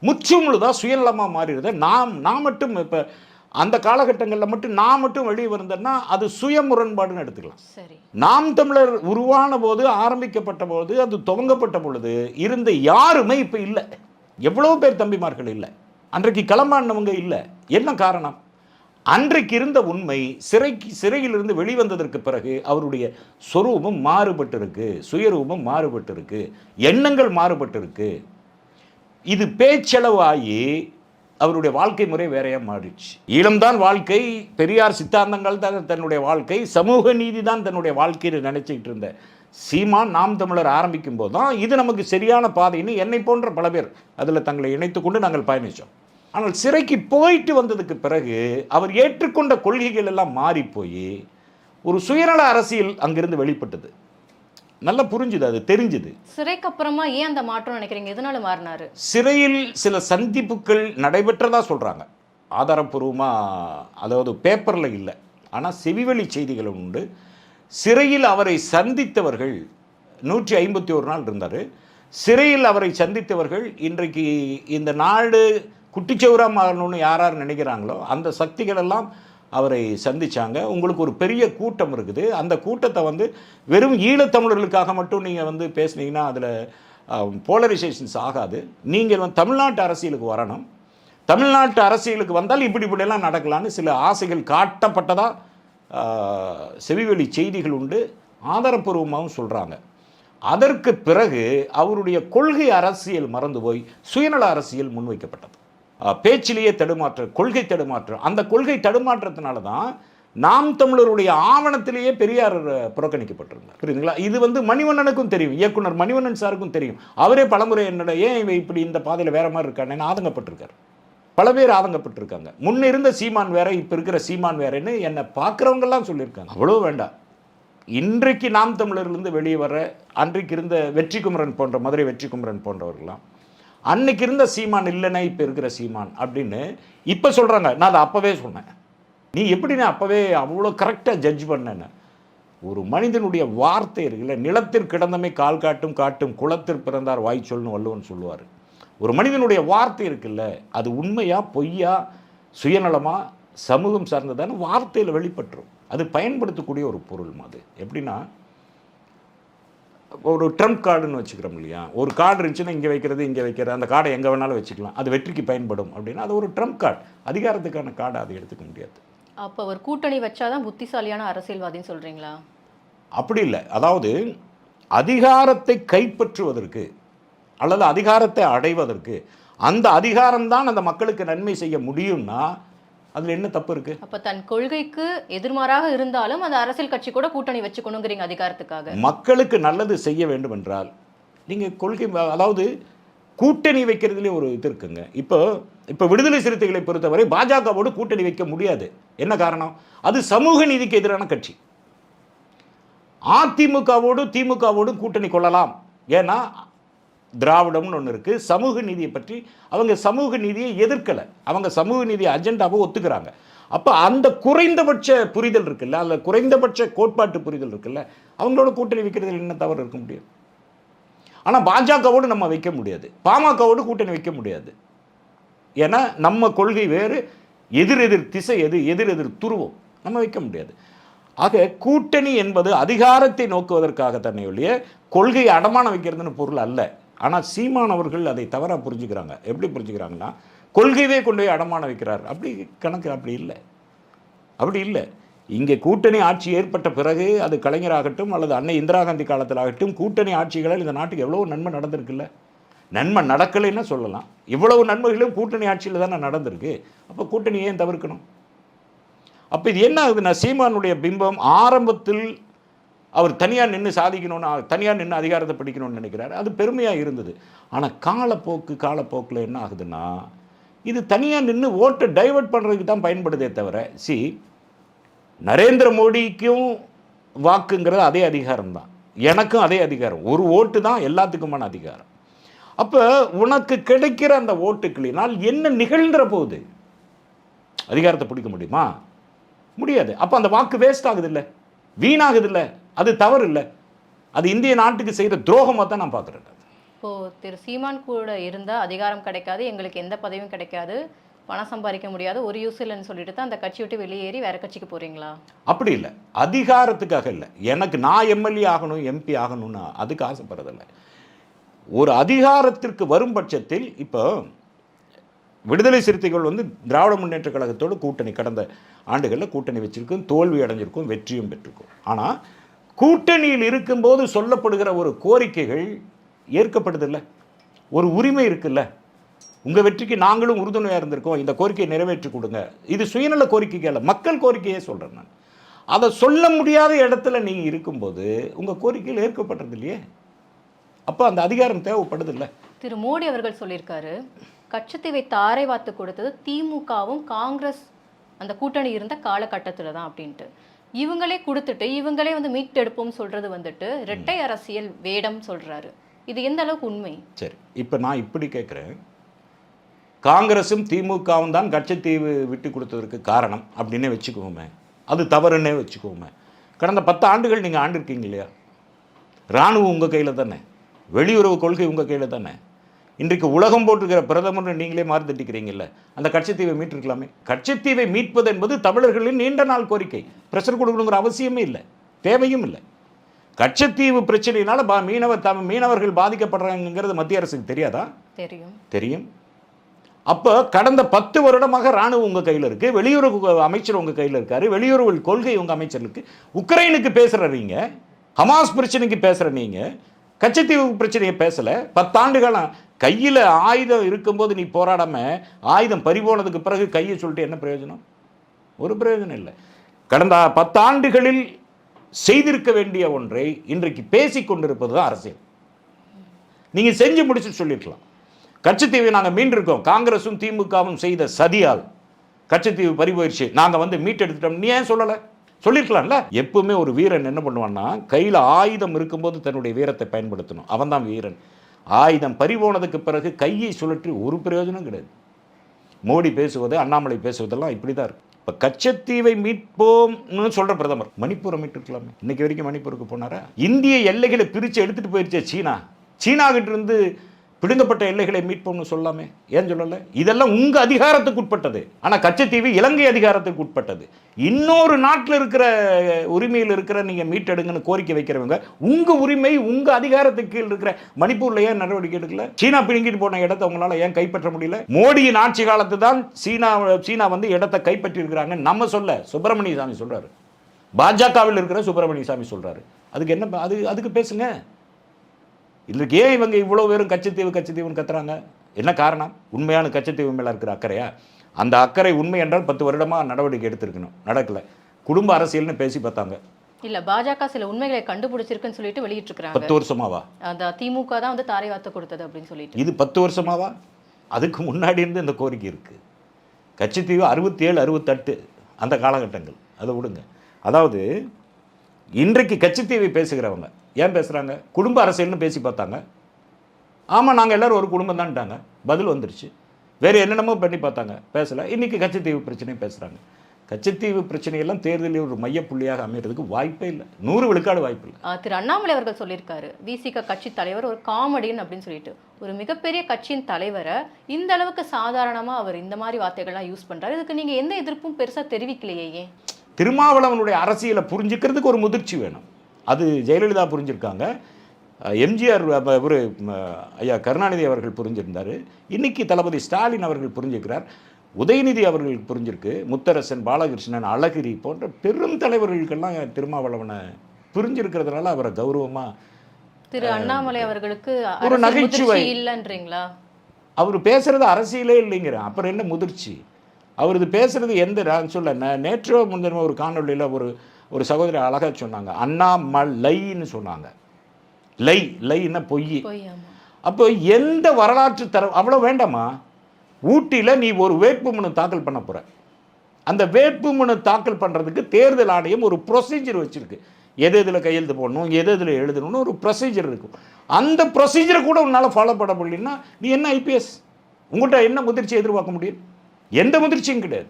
முற்றுமுழுதா சுயநலமாக மாறிடுது. நாம் நான் மட்டும் இப்போ அந்த காலகட்டங்களில் மட்டும் நான் மட்டும் வெளியே வந்தேன்னா அது சுய முரண்பாடுன்னு எடுத்துக்கலாம். சரி. நாம் தமிழர் உருவான போது ஆரம்பிக்கப்பட்ட போது அது துவங்கப்பட்ட பொழுது இருந்த யாருமே இப்போ இல்லை. எவ்வளோ பேர் தம்பிமார்கள் இல்லை. அன்றைக்கு களமாடினவங்க இல்லை. என்ன காரணம்? அன்றைக்கு இருந்த உண்மை சிறைக்கு சிறையிலிருந்து வெளிவந்ததற்கு பிறகு அவருடைய சொரூபம் மாறுபட்டிருக்கு. சுயரூபம் மாறுபட்டிருக்கு. எண்ணங்கள் மாறுபட்டிருக்கு. இது பேச்சளவாகி அவருடைய வாழ்க்கை முறை வேறையாக மாறிடுச்சு. ஈழம்தான் வாழ்க்கை பெரியார் சித்தாந்தங்கள் தான் தன்னுடைய வாழ்க்கை சமூக நீதி தான் தன்னுடைய வாழ்க்கையில் நினச்சிக்கிட்டு இருந்த சீமான் நாம் தமிழர் ஆரம்பிக்கும் போது தான் இது நமக்கு சரியான பாதைன்னு என்னை போன்ற பல பேர் அதில் தங்களை இணைத்து கொண்டு நாங்கள் பயணித்தோம் ஆனால் சிறைக்கு போயிட்டு வந்ததுக்கு பிறகு அவர் ஏற்றுக்கொண்ட கொள்கைகள் எல்லாம் மாறி போய் ஒரு சுயநல அரசியல் அங்கிருந்து வெளிப்பட்டது. நல்லா புரிஞ்சுது அது தெரிஞ்சுது. சிறைக்கு அப்புறமா ஏன் அந்த மாற்றம் நினைக்கிறீங்க? எதனால மாறினாரு? சிறையில் சில சந்திப்புகள் நடைபெற்றதா சொல்கிறாங்க ஆதாரப்பூர்வமாக அதாவது பேப்பரில் இல்லை. ஆனால் செவிவழி செய்திகள் உண்டு. சிறையில் அவரை சந்தித்தவர்கள் நூற்றி ஐம்பத்தி ஒரு நாள் இருந்தார். சிறையில் அவரை சந்தித்தவர்கள் இன்றைக்கு இந்த நாடு குட்டிச்சவுரா மாறணும்னு யார் யார் நினைக்கிறாங்களோ அந்த சக்திகள் எல்லாம் அவரை சந்திச்சாங்க. உங்களுக்கு ஒரு பெரிய கூட்டம் இருக்குது. அந்த கூட்டத்தை வந்து வெறும் ஈழத்தமிழர்களுக்காக மட்டும் நீங்கள் வந்து பேசுனீங்கன்னா அதில் போலரைசேஷன்ஸ் ஆகாது. நீங்கள் வந்து தமிழ்நாட்டு அரசியலுக்கு வரணும். தமிழ்நாட்டு அரசியலுக்கு வந்தால் இப்படி இப்படியெல்லாம் நடக்கலான்னு சில ஆசைகள் காட்டப்பட்டதாக செவிவெளி செய்திகள் உண்டு. ஆதாரப்பூர்வமாகவும் சொல்கிறாங்க அதற்கு பிறகு அவருடைய கொள்கை அரசியல் மறந்து போய் சுயநல அரசியல் முன்வைக்கப்பட்டது. பேச்சிலேயே தடுமாற்றம் கொள்கை தடுமாற்றம் அந்த கொள்கை தடுமாற்றத்தினால தான் நாம் தமிழருடைய ஆவணத்திலேயே பெரியார் புறக்கணிக்கப்பட்டிருந்தார். புரியுதுங்களா? இது வந்து மணிவண்ணனுக்கும் தெரியும். இயக்குனர் மணிவண்ணன் சாருக்கும் தெரியும். அவரே பலமுறை என்னோட ஏன் இவன் இப்படி இந்த பாதையில் வேற மாதிரி இருக்கானேன்னு ஆதங்கப்பட்டிருக்காரு. பல பேர் ஆதங்கப்பட்டிருக்காங்க. முன்ன இருந்த சீமான் வேற இப்போ இருக்கிற சீமான் வேறன்னு என்னை பார்க்குறவங்கெல்லாம் சொல்லியிருக்காங்க. அவ்வளோ வேண்டாம். இன்றைக்கு நாம் தமிழர்லேருந்து வெளியே வர அன்றைக்கு இருந்த வெற்றி குமரன் போன்ற மதுரை வெற்றி குமரன் போன்றவர்கள்லாம் அன்னைக்கு இருந்த சீமான் இல்லைன்னா இப்போ இருக்கிற சீமான் அப்படின்னு இப்போ சொல்கிறாங்க நான் அதை அப்போவே சொன்னேன். நீ எப்படி நான் அப்போவே அவ்வளோ கரெக்டாக ஜட்ஜ் பண்ணேன்னு? ஒரு மனிதனுடைய வார்த்தை இருக்குல்ல நிலத்தில் கிடந்தமை கால் காட்டும் காட்டும் குளத்தில் பிறந்தார் வாய் சொல்னு வள்ளுவன் சொல்லுவார். ஒரு மனிதனுடைய வார்த்தை இருக்குல்ல அது உண்மையா பொய்யா சுயநலமாக சமூகம் சார்ந்ததான வார்த்தையில் வெளிப்பட்டுரும். அது பயன்படுத்தக்கூடிய ஒரு பொருள் அது? எப்படின்னா ஒரு ட்ரம்ப் கார்டுன்னு வச்சுக்கிறோம் இல்லையா? ஒரு கார்டு இருந்துச்சுன்னா இங்கே வைக்கிறது இங்கே வைக்கிறது அந்த கார்டை எங்கே வேணாலும் வச்சுக்கலாம். அது வெற்றிக்கு பயன்படும் அப்படின்னா அது ஒரு ட்ரம்ப் கார்டு. அதிகாரத்துக்கான கார்டை அதை எடுத்துக்க முடியாது. அப்ப அவர் கூட்டணி வச்சாதான் புத்திசாலியான அரசியல்வாதின்னு சொல்றீங்களா? அப்படி இல்லை. அதாவது அதிகாரத்தை கைப்பற்றுவதற்கு அல்லது அதிகாரத்தை அடைவதற்கு அந்த அதிகாரம்தான் அந்த மக்களுக்கு நன்மை செய்ய முடியும்னா அதில் என்ன தப்பு இருக்கு? அப்ப தன் கொள்கைக்கு எதிர்மாறாக இருந்தாலும் அந்த அரசியல் கட்சி கூட கூட்டணி வச்சுக்கணுங்கிறீங்க அதிகாரத்துக்காக. மக்களுக்கு நல்லது செய்ய வேண்டும் என்றால் நீங்கள் கொள்கை அதாவது கூட்டணி வைக்கிறதுலே ஒரு இது இருக்குங்க. இப்போ இப்போ விடுதலை சிறுத்தைகளை பொறுத்தவரை பாஜகவோடு கூட்டணி வைக்க முடியாது. என்ன காரணம்? அது சமூக நீதிக்கு எதிரான கட்சி. அதிமுகவோடு திமுகவோடு கூட்டணி கொள்ளலாம். ஏன்னா திராவிடம்னு ஒன்று இருக்குது சமூக நீதியை பற்றி அவங்க சமூக நீதியை எதிர்க்கலை. அவங்க சமூக நீதி அஜெண்டாவை ஒத்துக்கிறாங்க. அப்போ அந்த குறைந்தபட்ச புரிதல் இருக்குல்ல? அல்ல குறைந்தபட்ச கோட்பாட்டு புரிதல் இருக்குல்ல? அவங்களோட கூட்டணி வைக்கிறதுல என்ன தவறு இருக்க முடியும்? ஆனால் பாஜகவோடு நம்ம வைக்க முடியாது. பாமகவோடு கூட்டணி வைக்க முடியாது. ஏன்னா நம்ம கொள்கை வேறு எதிர் எதிர் திசை எது எதிர் எதிர் துருவம். நம்ம வைக்க முடியாது. ஆக கூட்டணி என்பது அதிகாரத்தை நோக்குவதற்காக தன்னை ஒழிய கொள்கையை அடமானம் வைக்கிறதுன்னு பொருள் அல்ல. ஆனால் சீமான் அவர்கள் அதை தவறாக புரிஞ்சுக்கிறாங்க. எப்படி புரிஞ்சுக்கிறாங்கன்னா கொள்கையவே கொண்டு போய் அடமான வைக்கிறார். அப்படி கணக்கு அப்படி இல்லை. அப்படி இல்லை. இங்கே கூட்டணி ஆட்சி ஏற்பட்ட பிறகு அது கலைஞராகட்டும் அல்லது அன்னை இந்திரா காந்தி காலத்தில் ஆகட்டும் கூட்டணி ஆட்சிகளால் இந்த நாட்டுக்கு எவ்வளோ நன்மை நடந்திருக்குல்ல. நன்மை நடக்கலைன்னு சொல்லலாம். இவ்வளவு நன்மைகளும் கூட்டணி ஆட்சியில் தானே நடந்திருக்கு. அப்போ கூட்டணி ஏன் தவிர்க்கணும்? அப்போ இது என்ன ஆகுதுன்னா சீமானுடைய பிம்பம் ஆரம்பத்தில் அவர் தனியாக நின்று சாதிக்கணும்னு தனியாக நின்று அதிகாரத்தை பிடிக்கணும்னு நினைக்கிறார். அது பெருமையாக இருந்தது. ஆனால் காலப்போக்கு காலப்போக்கில் என்ன ஆகுதுன்னா இது தனியாக நின்று ஓட்டை டைவர்ட் பண்ணுறதுக்கு தான் பயன்படுதே தவிர சி நரேந்திர மோடிக்கும் வாக்குங்கிறது அதே அதிகாரம் தான். எனக்கும் அதே அதிகாரம். ஒரு ஓட்டு தான் எல்லாத்துக்குமான அதிகாரம். அப்போ உனக்கு கிடைக்கிற அந்த ஓட்டுக்களினால் என்ன நிகழ்கிற போகுது? அதிகாரத்தை பிடிக்க முடியுமா? முடியாது. அப்போ அந்த வாக்கு வேஸ்ட் ஆகுது இல்லை? வீணாகுது இல்லை? அது தவறு இல்லை அது இந்திய நாட்டுக்கு செய்கிற துரோகமாக தான் நான் பார்க்குறேன். இப்போ திரு சீமான் கூட இருந்தால் அதிகாரம் கிடைக்காது எங்களுக்கு எந்த பதவியும் கிடைக்காது பணம் சம்பாதிக்க முடியாது ஒரு யூஸ் இல்லைன்னு சொல்லிட்டு தான் அந்த கட்சி விட்டு வெளியேறி வேற கட்சிக்கு போறீங்களா? அப்படி இல்லை. அதிகாரத்துக்காக இல்லை. எனக்கு நான் எம்எல்ஏ ஆகணும் எம்பி ஆகணும்னு அதுக்கு ஆசைப்படுறதில்ல. ஒரு அதிகாரத்திற்கு வரும் பட்சத்தில் இப்போ விடுதலை சிறுத்தைகள் வந்து திராவிட முன்னேற்ற கழகத்தோடு கூட்டணி கடந்த ஆண்டுகளில் கூட்டணி வச்சிருக்கும் தோல்வி அடைஞ்சிருக்கும் வெற்றியும் பெற்றிருக்கும். ஆனால் கூட்டணியில் இருக்கும்போது சொல்லப்படுகிற ஒரு கோரிக்கைகள் ஏற்கப்படுதில்ல ஒரு உரிமை இருக்குல்ல. உங்கள் வெற்றிக்கு நாங்களும் உறுதுணையாக இருந்திருக்கோம். இந்த கோரிக்கையை நிறைவேற்றி கொடுங்க. இது சுயநல கோரிக்கை அல்ல மக்கள் கோரிக்கையே சொல்கிறேன் நான். அதை சொல்ல முடியாத இடத்துல நீங்கள் இருக்கும்போது உங்கள் கோரிக்கையில் ஏற்கப்படுறது இல்லையே அப்போ அந்த அதிகாரம் தேவைப்படுதில்ல. திரு மோடி அவர்கள் சொல்லியிருக்காரு கச்சத்தீவை தாரை வாத்து கொடுத்தது திமுகவும் காங்கிரஸ் அந்த கூட்டணி இருந்த காலகட்டத்தில் தான் அப்படின்ட்டு. இவங்களே கொடுத்துட்டு இவங்களே வந்து மீட்டெடுப்போம் சொல்றது வந்துட்டு இரட்டை அரசியல் வேடம் சொல்றாரு. இது எந்த அளவுக்கு உண்மை? சரி இப்போ நான் இப்படி கேட்குறேன் காங்கிரஸும் திமுகவும் தான் கட்சித்தீவு விட்டு கொடுத்ததற்கு காரணம் அப்படின்னே வச்சுக்குவோமே அது தவறுன்னே வச்சுக்குவோமே கடந்த பத்து ஆண்டுகள் நீங்கள் ஆண்டிருக்கீங்க இல்லையா? இராணுவம் உங்கள் கையில் தானே? வெளியுறவு கொள்கை உங்கள் கையில் தானே? இன்றைக்கு உலகம் போட்டிருக்கிற பிரதமர் நீங்களே மாறி தட்டிக்கிறீங்கல்ல அந்த கட்சித்தீவை மீட்டிருக்கலாமே? கட்சித்தீவை மீட்பது என்பது தமிழர்களின் நீண்ட நாள் கோரிக்கை. ப்ரெஷர் கொடுக்கணுங்கிற அவசியமே இல்லை தேவையும் இல்லை. கட்சித்தீவு பிரச்சனையினால பா மீனவ தம் மீனவர்கள் பாதிக்கப்படுறாங்கிறது மத்திய அரசுக்கு தெரியாதா? தெரியும். தெரியும். அப்போ கடந்த பத்து வருடமாக ராணுவம் உங்கள் கையில் இருக்குது வெளியுறவு அமைச்சர் உங்கள் கையில் இருக்காரு வெளியுறவு கொள்கை உங்கள் அமைச்சருக்கு உக்ரைனுக்கு பேசுகிற நீங்க ஹமாஸ் பிரச்சனைக்கு பேசுகிற நீங்க கச்சத்தீவு பிரச்சனையை பேசலை. பத்தாண்டுகளாக கையில் ஆயுதம் இருக்கும்போது நீ போராடாமல் ஆயுதம் பறிபோனதுக்கு பிறகு கையை சொல்லிட்டு என்ன பிரயோஜனம்? ஒரு பிரயோஜனம் இல்லை. கடந்த பத்தாண்டுகளில் செய்திருக்க வேண்டிய ஒன்றை இன்றைக்கு பேசி கொண்டிருப்பது தான் அரசியல். நீங்கள் செஞ்சு முடிச்சுட்டு சொல்லிருக்கலாம். கட்சித்தீவை நாங்கள் மீண்டிருக்கோம். காங்கிரஸும் திமுகவும் செய்த சதியால் கட்சித்தீவு பறி போயிடுச்சு வந்து மீட்டெடுத்துட்டோம். நீ ஏன் சொல்லலை? சொல்லிருக்கலாம்ல எப்பவுமே ஒரு வீரன் என்ன பண்ணுவான்னா கையில் ஆயுதம் இருக்கும்போது தன்னுடைய வீரத்தை பயன்படுத்தணும். அவன் தான் வீரன். ஆயுதம் பறிபோனதுக்கு பிறகு கையை சுழற்றி ஒரு பிரயோஜனம் கிடையாது. மோடி பேசுவது அண்ணாமலை பேசுவதெல்லாம் இப்படி தான் இருக்கு இப்போ கச்சத்தீவை மீட்போம்னு சொல்கிற பிரதமர் மணிப்பூரை மீட்டுருக்கலாமே. இன்றைக்கி வரைக்கும் மணிப்பூருக்கு போனாரா? இந்திய எல்லைகளை பிரித்து எடுத்துகிட்டு போயிருச்சே சீனா. சீனா கிட்ட இருந்து பிடுங்கப்பட்ட எல்லைகளை மீட்போம்னு சொல்லாமே? ஏன் சொல்லலை? இதெல்லாம் உங்கள் அதிகாரத்துக்கு உட்பட்டது. ஆனால் கச்சத்தீவு இலங்கை அதிகாரத்துக்கு உட்பட்டது. இன்னொரு நாட்டில் இருக்கிற உரிமையில் இருக்கிற நீங்கள் மீட்டெடுங்கன்னு கோரிக்கை வைக்கிறவங்க உங்கள் உரிமை உங்கள் அதிகாரத்துக்கு கீழ் இருக்கிற மணிப்பூர்ல ஏன் நடவடிக்கை எடுக்கல? சீனா பிடுங்கிட்டு போன இடத்தை உங்களால் ஏன் கைப்பற்ற முடியல? மோடியின் ஆட்சி காலத்து தான் சீனா சீனா வந்து இடத்தை கைப்பற்றியிருக்கிறாங்க நம்ம சொல்ல சுப்பிரமணிய சாமி சொல்கிறாரு பாஜகவில் இருக்கிற சுப்பிரமணிய சாமி சொல்கிறாரு அதுக்கு என்ன அது அதுக்கு பேசுங்க. இதுக்கு ஏன் இவங்க இவ்வளோ பேரும் கச்சத்தீவு கச்சத்தீவுன்னு கத்துறாங்க? என்ன காரணம்? உண்மையான கச்சத்தீவு மேலே இருக்கிற அக்கறையா? அந்த அக்கறை உண்மை என்றால் பத்து வருடமாக நடவடிக்கை எடுத்திருக்கணும். நடக்கல. குடும்ப அரசியல்னு பேசி பார்த்தாங்க. இல்ல பாஜக சில உண்மைகளை கண்டுபிடிச்சிருக்குன்னு சொல்லிட்டு வெளியிட்டு இருக்காங்க பத்து வருஷமாவா? அந்த திமுக தான் வந்து தாரை வாத்து கொடுத்தது அப்படின்னு சொல்லிட்டு. இது பத்து வருஷமாவா? அதுக்கு முன்னாடி இருந்து இந்த கோரிக்கை இருக்குது கட்சித்தீவு அறுபத்தி ஏழு அறுபத்தெட்டு அந்த காலகட்டங்கள். அதை விடுங்க. அதாவது இன்றைக்கு கட்சித்தீவை பேசுகிறவங்க. ஏன் பேசுகிறாங்க குடும்ப அரசியல்னு பேசி பார்த்தாங்க. ஆமாம் நாங்கள் எல்லோரும் ஒரு குடும்பம் தான்ட்டாங்க பதில் வந்துருச்சு. வேறு என்னென்னமோ பண்ணி பார்த்தாங்க. பேசலை. இன்றைக்கி கட்சித்தீவு பிரச்சனையும் பேசுகிறாங்க கட்சித்தீவு பிரச்சனையெல்லாம் தேர்தலில் ஒரு மையப்புள்ளியாக அமைகிறதுக்கு வாய்ப்பே இல்லை. நூறு விழுக்காடு வாய்ப்பு இல்லை. ஆஹ் திரு அண்ணாமலை அவர்கள் சொல்லியிருக்காரு. விசிக கட்சி தலைவர் ஒரு காமெடியன் அப்படின்னு சொல்லிட்டு. ஒரு மிகப்பெரிய கட்சியின் தலைவரை இந்த அளவுக்கு சாதாரணமாக அவர் இந்த மாதிரி வார்த்தைகள்லாம் யூஸ் பண்ணுறாரு இதுக்கு நீங்கள் எந்த எதிர்ப்பும் பெருசாக தெரிவிக்கலையே ஏன்? திருமாவளவனுடைய அரசியலை புரிஞ்சுக்கிறதுக்கு ஒரு முதிர்ச்சி வேணும். அது ஜெயலலிதா புரிஞ்சிருக்காங்க. எம்ஜிஆர் ஒரு ஐயா கருணாநிதி அவர்கள் புரிஞ்சிருந்தார். இன்னைக்கு தளபதி ஸ்டாலின் அவர்கள் புரிஞ்சுக்கிறார். உதயநிதி அவர்களுக்கு புரிஞ்சிருக்கு. முத்தரசன் பாலகிருஷ்ணன் அழகிரி போன்ற பெரும் தலைவர்களுக்கெல்லாம் திருமாவளவனை புரிஞ்சிருக்கிறதுனால அவரை கௌரவமாக திரு அண்ணாமலை அவர்களுக்கு ஒரு நகைச்சுவை. இல்லைன்றீங்களா? அவர் பேசுறது அரசியலே இல்லைங்கிறேன் அப்புறம் என்ன முதிர்ச்சி? அவர் இது பேசுறது எந்த நான் சொல்ல நேற்றோ முந்தின ஒரு காணொளியில் ஒரு ஒரு சகோதரி அழகா சொன்னாங்க. அண்ணாமலைன்னு சொன்னாங்க. லை லைன்னா பொய் அப்போ எந்த வரலாற்று தர அவ்வளோ வேண்டாமா? ஊட்டியில் நீ ஒரு வேட்புமனு தாக்கல் பண்ண போற. அந்த வேட்புமனு தாக்கல் பண்ணுறதுக்கு தேர்தல் ஆணையம் ஒரு ப்ரொசீஜர் வச்சிருக்கு. எது இதில் கையெழுத்து போடணும் எது இதில் எழுதணும்னு ஒரு ப்ரொசீஜர் இருக்கும். அந்த ப்ரொசீஜரை கூட உன்னால் ஃபாலோ பண்ண முடியலன்னா நீ என்ன ஐபிஎஸ் உங்கள்கிட்ட என்ன முதிர்ச்சி எதிர்பார்க்க முடியும்? எந்த முதிர்ச்சியும் கிடையாது.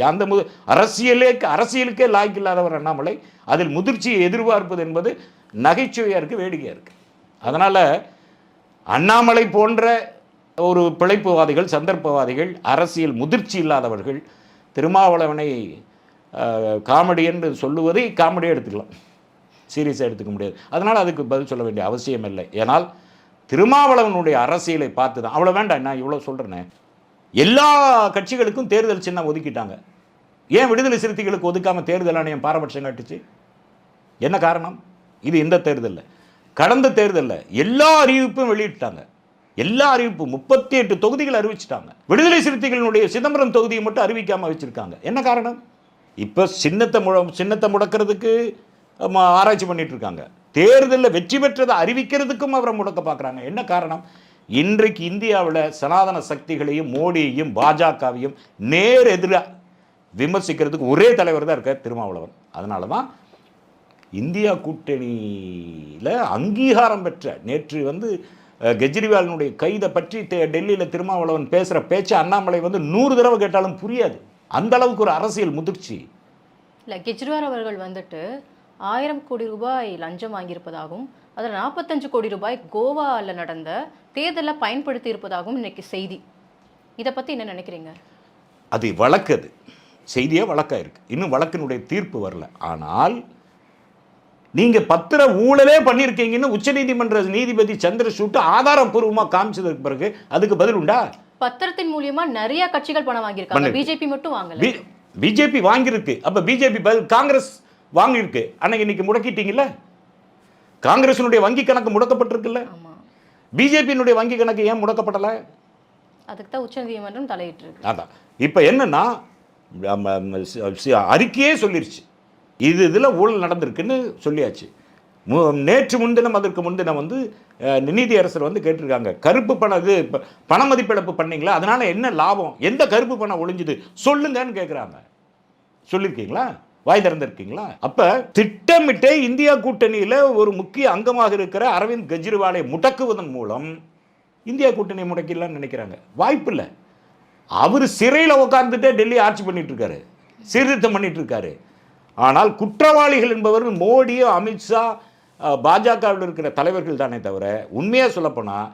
அந்த மு அரசியலே அரசியலுக்கே லாய்க்கு இல்லாதவர் அண்ணாமலை அதில் முதிர்ச்சியை எதிர்பார்ப்பது என்பது நகைச்சுவையாக இருக்குது வேடிக்கையாக இருக்குது அதனால் அண்ணாமலை போன்ற ஒரு பிழைப்புவாதிகள் சந்தர்ப்பவாதிகள் அரசியல் முதிர்ச்சி இல்லாதவர்கள் திருமாவளவனை காமெடி என்று சொல்லுவதை காமெடியாக எடுத்துக்கலாம். சீரியஸாக எடுத்துக்க முடியாது. அதனால் அதுக்கு பதில் சொல்ல வேண்டிய அவசியம் இல்லை. ஏனால் திருமாவளவனுடைய அரசியலை பார்த்து தான் அவ்வளோ வேண்டாம் நான் இவ்வளோ சொல்கிறேனே எல்லா கட்சிகளுக்கும் தேர்தல் சின்னம் ஒதுக்கிட்டாங்க. ஏன் விடுதலை சிறுத்தைகளுக்கு ஒதுக்காமல் தேர்தல் ஆணையம் பாரபட்சம் காட்டுச்சு? என்ன காரணம்? இது இந்த தேர்தலில். கடந்த தேர்தலில் எல்லா அறிவிப்பும் வெளியிட்டாங்க. எல்லா அறிவிப்பும் முப்பத்தி எட்டு தொகுதிகள் அறிவிச்சிட்டாங்க. விடுதலை சிறுத்தைகளினுடைய சிதம்பரம் தொகுதியை மட்டும் அறிவிக்காமல் வச்சுருக்காங்க. என்ன காரணம்? இப்போ சின்னத்தை முழ சின்னத்தை முடக்கிறதுக்கு ஆராய்ச்சி பண்ணிட்டு இருக்காங்க. தேர்தலில் வெற்றி பெற்றதை அறிவிக்கிறதுக்கும் அவரை முடக்க பார்க்குறாங்க என்ன காரணம்? இன்றைக்கு இந்தியாவில் சனாதன சக்திகளையும் மோடியையும் பாஜகவையும் நேர் எதிராக விமர்சிக்கிறதுக்கு ஒரே தலைவர் தான் இருக்கார் திருமாவளவன். அதனால தான் இந்தியா கூட்டணியில் அங்கீகாரம் பெற்ற நேற்று வந்து கெஜ்ரிவாலினுடைய கைதை பற்றி டெல்லியில் திருமாவளவன் பேசுகிற பேச்சு அண்ணாமலை வந்து நூறு தடவை கேட்டாலும் புரியாது. அந்த அளவுக்கு ஒரு அரசியல் முதிர்ச்சி. இல்லை கெஜ்ரிவால் அவர்கள் வந்துட்டு ஆயிரம் கோடி ரூபாய் லஞ்சம் வாங்கியிருப்பதாகவும் அதில் நாற்பத்தஞ்சு கோடி ரூபாய் கோவாவில் நடந்த தேர்தலில் பயன்படுத்தி இருப்பதாகவும் இன்னைக்கு செய்தி. இதை பத்தி என்ன நினைக்கிறீங்க? அது வழக்கு அது. செய்தியே வழக்கா இருக்கு. இன்னும் வழக்கினுடைய தீர்ப்பு வரல. ஆனால் நீங்க பத்திர ஊழலே பண்ணியிருக்கீங்கன்னு உச்சநீதிமன்ற நீதிபதி சந்திரசூட் ஆதாரப்பூர்வமாக காமிச்சதுக்கு பிறகு அதுக்கு பதில் உண்டா? பத்திரத்தின் மூலியமா நிறைய கட்சிகள் பணம் வாங்கியிருக்காங்க. பிஜேபி மட்டும் வாங்கல. பிஜேபி வாங்கியிருக்கு. அப்ப பிஜேபி பதில் காங்கிரஸ் வாங்கியிருக்கு. அன்னைக்கு இன்னைக்கு முடக்கிட்டீங்கல்ல? காங்கிரசினுடைய வங்கி கணக்கு முடக்கப்பட்டிருக்குல்ல? பிஜேபியினுடைய வங்கி கணக்கு ஏன் முடக்கப்படலை? அதுக்கு தான் உச்சநீதிமன்றம் தலையிட்டு இருக்கு அதான். இப்போ என்னன்னா அறிக்கையே சொல்லிருச்சு. இது இதில் ஊழல் நடந்திருக்குன்னு சொல்லியாச்சு. மு நேற்று முன்தினம் அதற்கு முன்தினம் வந்து அஹ், நீதியரசர் வந்து கேட்டிருக்காங்க. கருப்பு பணம் இது பண மதிப்பிழப்பு பண்ணீங்களா? அதனால என்ன லாபம்? எந்த கருப்பு பணம் ஒளிஞ்சுது சொல்லுங்கன்னு கேட்குறாங்க சொல்லியிருக்கீங்களா வாய் திறந்திருக்கீங்களா? அப்ப திட்டமிட்டே இந்தியா கூட்டணியில ஒரு முக்கிய அங்கமாக இருக்கிற அரவிந்த் கெஜ்ரிவாலை முடக்குவதன் மூலம் இந்தியா கூட்டணியை முடக்கிடலாம்னு நினைக்கிறாங்க. வாய்ப்பில்லை அவர் சிறையில் உட்கார்ந்துட்டே டெல்லி ஆட்சி பண்ணிட்டு இருக்காரு சீர்திருத்தம் பண்ணிட்டு இருக்காரு ஆனால் குற்றவாளிகள் என்பவர்கள் மோடியும் அமித்ஷா பாஜகவில் இருக்கிற தலைவர்கள் தானே தவிர உண்மையாக சொல்லப்போனால்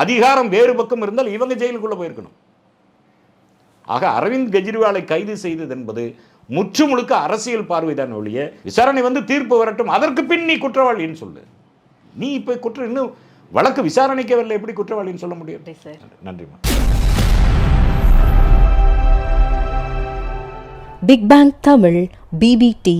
அதிகாரம் வேறு பக்கம் இருந்தால் இவங்க ஜெயிலுக்குள்ளே போயிருக்கணும். ஆக அரவிந்த் கெஜ்ரிவாலை கைது செய்தது என்பது முற்று முழுக்க அரசியல் பார்வைதான் ஒழிய விசாரணை வந்து தீர்ப்பு வரட்டும் அதற்கு பின் நீ குற்றவாளின்னு சொல்லு. நீ இப்போ குற்றம் இன்னும் வழக்கு விசாரணைக்கே வரல எப்படி குற்றவாளின்னு சொல்ல முடியும்? நன்றிம்மா பிக் பேங் தமிழ் பிபிடி